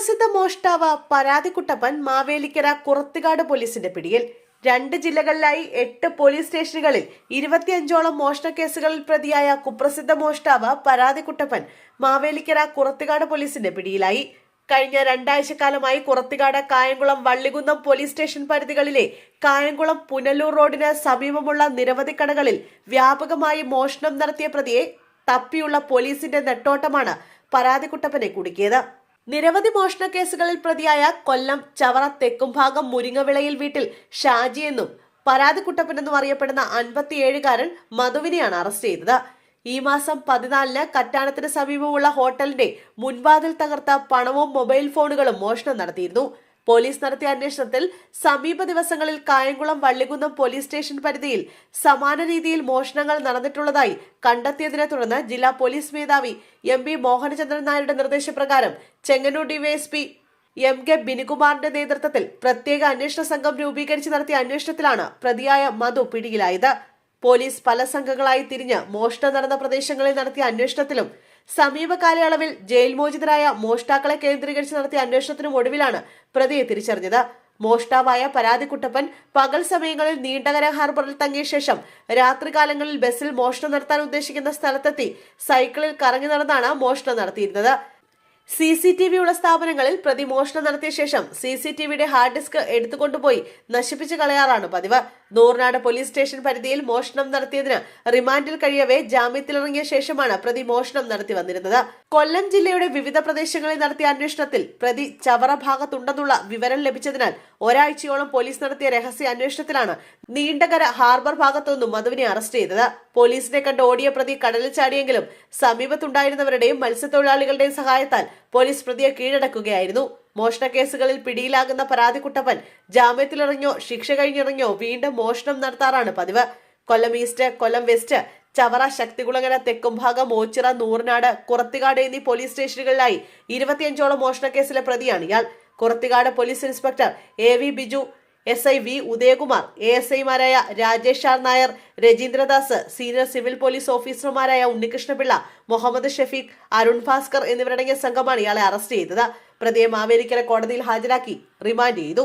മോഷ്ടാവ് പരാതിക്കുട്ടപ്പൻ മാവേലിക്കര കുറത്തുകാട് പോലീസിന്റെ പിടിയിൽ. രണ്ട് ജില്ലകളിലായി എട്ട് പോലീസ് സ്റ്റേഷനുകളിൽ ഇരുപത്തിയഞ്ചോളം മോഷണ കേസുകളിൽ പ്രതിയായ കുപ്രസിദ്ധ മോഷ്ടാവ് പരാതിക്കുട്ടപ്പൻ മാവേലിക്കര കുറത്തുകാട് പോലീസിന്റെ പിടിയിലായി. കഴിഞ്ഞ രണ്ടാഴ്ചക്കാലമായി കുറത്തുകാട് കായംകുളം വള്ളികുന്നം പോലീസ് സ്റ്റേഷൻ പരിധികളിലെ കായംകുളം പുനലൂർ റോഡിന് സമീപമുള്ള നിരവധി കടകളിൽ വ്യാപകമായി മോഷണം നടത്തിയ പ്രതിയെ തപ്പിയുള്ള പോലീസിന്റെ നെട്ടോട്ടമാണ് പരാതിക്കുട്ടപ്പനെ കുടുക്കിയത്. നിരവധി മോഷണ കേസുകളിൽ പ്രതിയായ കൊല്ലം ചവറ തെക്കുംഭാഗം മുരിങ്ങവിളയിൽ വീട്ടിൽ ഷാജി എന്നും പരാതി കുട്ടപ്പനെന്നും അറിയപ്പെടുന്ന അൻപത്തിയേഴുകാരൻ മധുവിനെയാണ് അറസ്റ്റ് ചെയ്തത്. ഈ മാസം പതിനാലിന് കറ്റാണത്തിന് സമീപമുള്ള ഹോട്ടലിന്റെ മുൻവാതിൽ തകർത്ത പണവും മൊബൈൽ ഫോണുകളും മോഷണം നടത്തിയിരുന്നു. പോലീസ് നടത്തിയ അന്വേഷണത്തിൽ സമീപ ദിവസങ്ങളിൽ കായംകുളം വള്ളികുന്നം പോലീസ് സ്റ്റേഷൻ പരിധിയിൽ സമാന രീതിയിൽ മോഷണങ്ങൾ നടന്നിട്ടുള്ളതായി കണ്ടെത്തിയതിനെ തുടർന്ന് ജില്ലാ പോലീസ് മേധാവി എം പി മോഹനചന്ദ്രൻ നായരുടെ നിർദ്ദേശപ്രകാരം ചെങ്ങന്നൂർ ഡിവൈഎസ്പി എം കെ ബിനികുമാറിന്റെ നേതൃത്വത്തിൽ പ്രത്യേക അന്വേഷണ സംഘം രൂപീകരിച്ച് നടത്തിയ അന്വേഷണത്തിലാണ് പ്രതിയായ മധു പിടിയിലായത്. പോലീസ് പല സംഘങ്ങളായി തിരിഞ്ഞ് മോഷണം നടന്ന പ്രദേശങ്ങളിൽ നടത്തിയ അന്വേഷണത്തിലും സമീപ കാലയളവിൽ ജയിൽ മോചിതരായ മോഷ്ടാക്കളെ കേന്ദ്രീകരിച്ച് നടത്തിയ അന്വേഷണത്തിനും ഒടുവിലാണ് പ്രതിയെ തിരിച്ചറിഞ്ഞത്. മോഷ്ടാവായ പരാതിക്കുട്ടപ്പൻ പകൽ സമയങ്ങളിൽ നീണ്ടകര ഹാർബറിൽ തങ്ങിയ ശേഷം രാത്രികാലങ്ങളിൽ ബസ്സിൽ മോഷണം നടത്താൻ ഉദ്ദേശിക്കുന്ന സ്ഥലത്തെത്തി സൈക്കിളിൽ കറങ്ങി നടന്നാണ് മോഷണം നടത്തിയിരുന്നത്. സി സി ടി വി ഉള്ള സ്ഥാപനങ്ങളിൽ പ്രതി മോഷണം നടത്തിയ ശേഷം സി സി ടി വിയുടെ ഹാർഡ് ഡിസ്ക് എടുത്തുകൊണ്ടുപോയി നശിപ്പിച്ചു കളയാറാണ് പതിവ്. നൂറിനാട് പോലീസ് സ്റ്റേഷൻ പരിധിയിൽ മോഷണം നടത്തിയതിന് റിമാൻഡിൽ കഴിയവേ ജാമ്യത്തിലിറങ്ങിയ ശേഷമാണ് പ്രതി മോഷണം നടത്തി വന്നിരുന്നത്. കൊല്ലം ജില്ലയുടെ വിവിധ പ്രദേശങ്ങളിൽ നടത്തിയ അന്വേഷണത്തിൽ പ്രതി ചവറ ഭാഗത്തുണ്ടെന്നുള്ള വിവരം ലഭിച്ചതിനാൽ ഒരാഴ്ചയോളം പോലീസ് നടത്തിയ രഹസ്യ അന്വേഷണത്തിലാണ് നീണ്ടകര ഹാർബർ ഭാഗത്തുനിന്നും മധുവിനെ അറസ്റ്റ് ചെയ്തത്. പോലീസിനെ കണ്ട് ഓടിയ പ്രതി കടലിൽ ചാടിയെങ്കിലും സമീപത്തുണ്ടായിരുന്നവരുടെയും മത്സ്യത്തൊഴിലാളികളുടെയും സഹായത്താൽ പോലീസ് പ്രതിയെ കീഴടക്കുകയായിരുന്നു. മോഷണ കേസുകളിൽ പിടിയിലാകുന്ന പരാതിക്കുട്ടപ്പൻ ജാമ്യത്തിലിറങ്ങിയോ ശിക്ഷ കഴിഞ്ഞിറങ്ങിയോ വീണ്ടും മോഷണം നടത്താറാണ് പതിവ്. കൊല്ലം ഈസ്റ്റ് കൊല്ലം വെസ്റ്റ് ചവറ ശക്തികുളങ്ങര തെക്കുംഭാഗം മോച്ചിറ നൂറിനാട് കുറത്തിക്കാട് എന്നീ പോലീസ് സ്റ്റേഷനുകളിലായി ഇരുപത്തിയഞ്ചോളം മോഷണ കേസിലെ പ്രതിയാണ് ഇയാൾ. Kurathikad police inspector A V Biju S I V Udayakumar A S ഐമാരായ Rajesh R Nair Rajeendradas senior civil police ഓഫീസർമാരായ ഉണ്ണികൃഷ്ണപിള്ള മുഹമ്മദ് ഷഫീഖ് അരുൺ ഭാസ്കർ എന്നിവരടങ്ങിയ സംഘമാണ് ഇയാളെ അറസ്റ്റ് ചെയ്തത്. പ്രതിയെ മാവേലിക്കര കോടതിയിൽ ഹാജരാക്കി റിമാൻഡ് ചെയ്തു.